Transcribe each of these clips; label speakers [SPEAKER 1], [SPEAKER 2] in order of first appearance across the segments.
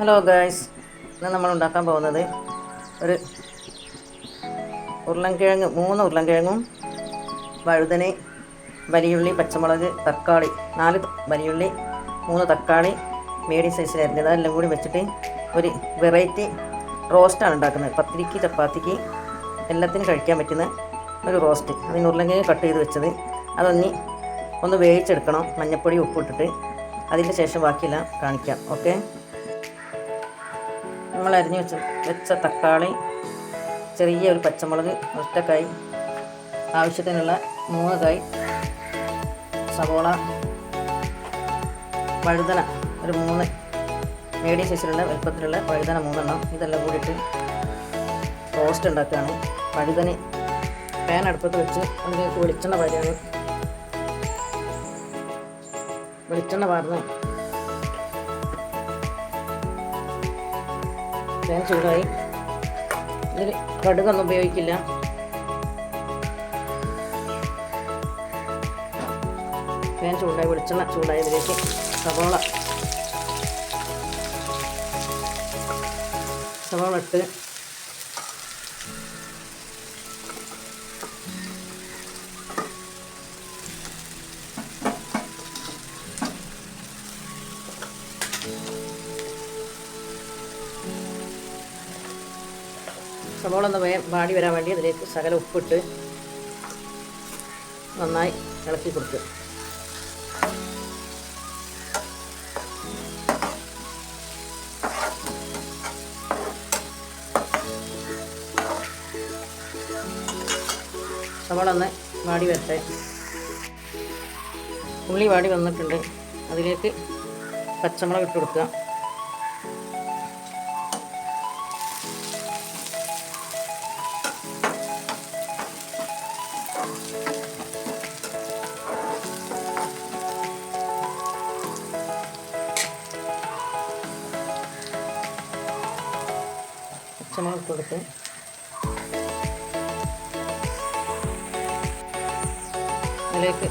[SPEAKER 1] Hello guys ഇന്ന് നമ്മൾ ഉണ്ടാക്കാൻ പോകുന്നത് ഒരു ഉരുളൻകിഴങ്ങ് മൂന്ന് ഉരുളൻകിഴങ്ങും വഴുതന വലിയുള്ളി പച്ചമുളക് തക്കാളി നാല് വലിയുള്ളി മൂന്ന് തക്കാളി മീഡിയം അരിഞ്ഞത്. എല്ലാം കൂടി വെച്ചിട്ട് ഒരു വെറൈറ്റി റോസ്റ്റാണ് ഉണ്ടാക്കുന്നത്. പത്തിരിക്ക് ചപ്പാത്തിക്ക് എല്ലാത്തിനും കഴിക്കാൻ പറ്റുന്ന ഒരു റോസ്റ്റ് അതിന് ഉരുളൻകിഴങ്ങ് കട്ട് ചെയ്ത് വെച്ചത്. അതൊന്ന് ഒന്ന് വേവിച്ചെടുക്കണം. മഞ്ഞൾപ്പൊടി ഉപ്പിട്ടിട്ട് അതിന്റെ ശേഷം ബാക്കിയെല്ലാം കാണിക്കാം. ഓക്കെ നമ്മൾ അരിഞ്ഞു വെച്ച വെച്ച തക്കാളി ചെറിയ ഒരു പച്ചമുളക് ഒറ്റക്കായി. ആവശ്യത്തിനുള്ള മൂന്ന് കായ് സവോള വഴുതന ഒരു മൂന്ന് മീഡിയം സൈസിലുള്ള വലുപ്പത്തിലുള്ള വഴുതന മൂന്നെണ്ണം. ഇതെല്ലാം കൂടിയിട്ട് റോസ്റ്റ് ഉണ്ടാക്കുകയാണ്. വഴുതന പാൻ അടുപ്പത്ത് വെച്ച് അതിലേക്ക് വെളിച്ചെണ്ണ പാരുകയാണ് വെളിച്ചെണ്ണ പാർന്ന് പാൻ ചൂടായി. ഇതിൽ കടുകൊന്നും ഉപയോഗിക്കില്ല. വേഗം ചൂടായി വെളിച്ചെണ്ണ ചൂടായി ഇതിലേക്ക് സവോള. സവോള ഇട്ട് സവോള ഒന്ന് വാടി വരാൻ വേണ്ടി അതിലേക്ക് സകല ഉപ്പിട്ട് നന്നായി ഇളക്കി കൊടുക്കുക സവോള ഒന്ന് വാടി വരട്ടെ. ഉള്ളി വാടി വന്നിട്ടുണ്ട്. അതിലേക്ക് പച്ചമുളക് ഇട്ട് കൊടുക്കുക. പച്ചമുളക് കൊടുത്ത്. അതിലേക്ക്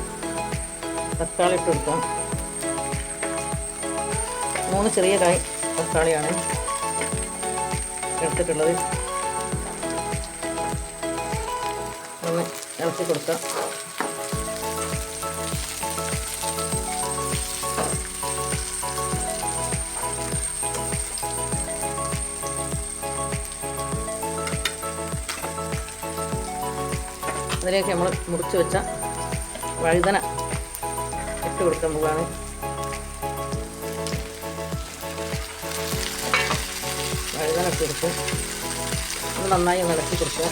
[SPEAKER 1] തക്കാളി ഇട്ട് കൊടുക്കാം. മൂന്ന് ചെറിയ കായ് തക്കാളിയാണ് എടുത്തിട്ടുള്ളത്. ഒന്ന് ഇളക്കി കൊടുക്കാം. അതിലേക്ക് നമ്മൾ മുറിച്ച് വെച്ച വഴുതന ഇട്ട് കൊടുക്കാൻ പോവുകയാണ്. വഴുതന ഇട്ട് കൊടുക്കും. അത് നന്നായി ഒന്ന് ഇളക്കി കൊടുക്കുക.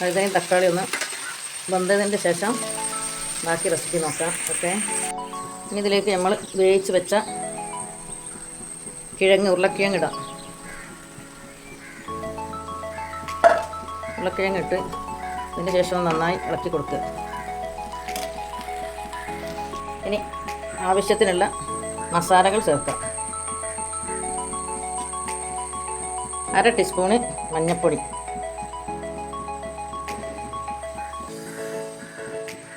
[SPEAKER 1] വഴുതനയും തക്കാളി ഒന്ന് വെന്തതിന്റെ ശേഷം ബാക്കി റെസിപ്പി നോക്കാം ഓക്കെ? ഇനി ഇതിലേക്ക് നമ്മൾ വേവിച്ച് വെച്ച കിഴങ്ങ് ഉരുളക്കിഴങ്ങ് ഇടാം. ഉരുളക്കിഴങ്ങ് ഇട്ട് അതിന് ശേഷം നന്നായി ഇളക്കി കൊടുക്കുക. ഇനി ആവശ്യത്തിനുള്ള മസാലകൾ ചേർക്കാം അര ടീസ്പൂണ് മഞ്ഞൾപ്പൊടി.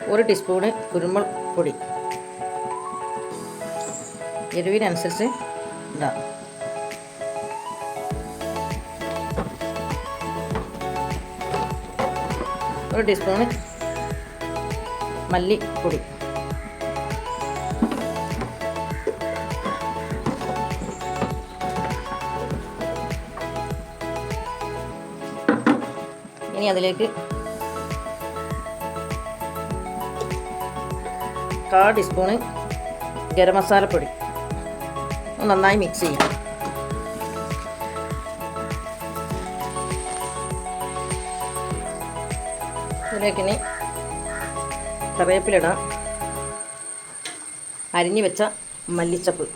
[SPEAKER 1] ഒരു ടീസ്പൂണ് കുരുമുളക് പൊടി. എരിവിനനുസരിച്ച് ഇടാം. ഒരു ടീസ്പൂണ് മല്ലിപ്പൊടി. ഇനി അതിലേക്ക് കാ ടീസ്പൂണ് ഗരം മസാലപ്പൊടി നന്നായി മിക്സ് ചെയ്യാം. ഇതിലേക്ക് കറിവേപ്പിലിടാം. അരിഞ്ഞു വെച്ച മല്ലിച്ചപ്പ്.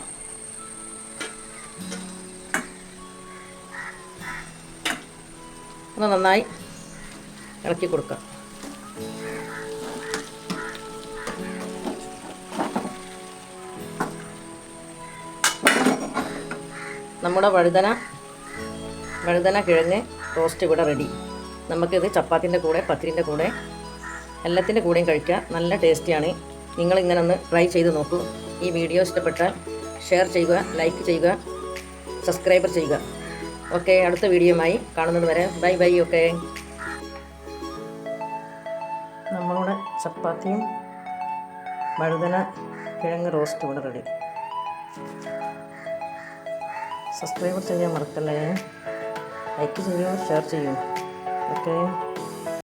[SPEAKER 1] ഒന്ന് നന്നായി ഇളക്കി കൊടുക്കാം. നമ്മുടെ വഴുതന വഴുതന കിഴങ്ങ് റോസ്റ്റ് ഇവിടെ റെഡി നമുക്കിത് ചപ്പാത്തിന്റെ കൂടെ പത്തിരിന്റെ കൂടെ എല്ലാത്തിന്റെ കൂടെയും കഴിക്കാം. നല്ല ടേസ്റ്റിയാണ് നിങ്ങൾ ഇങ്ങനെ ഒന്ന് ട്രൈ ചെയ്ത് നോക്കൂ. ഈ വീഡിയോ ഇഷ്ടപ്പെട്ടാൽ ഷെയർ ചെയ്യുക ലൈക്ക് ചെയ്യുക സബ്സ്ക്രൈബർ ചെയ്യുക. ഓക്കെ അടുത്ത വീഡിയോയുമായി കാണുന്നത് വരെ ബൈ ബൈ ഓക്കെ നമ്മളുടെ ചപ്പാത്തിയും വഴുതന കിഴങ്ങ് റോസ്റ്റ് ഇവിടെ റെഡി സബ്സ്ക്രൈബർ ചെയ്യാൻ മറക്കല്ലേ. ലൈക്ക് ചെയ്യൂ ഷെയർ ചെയ്യൂ. ഓക്കെ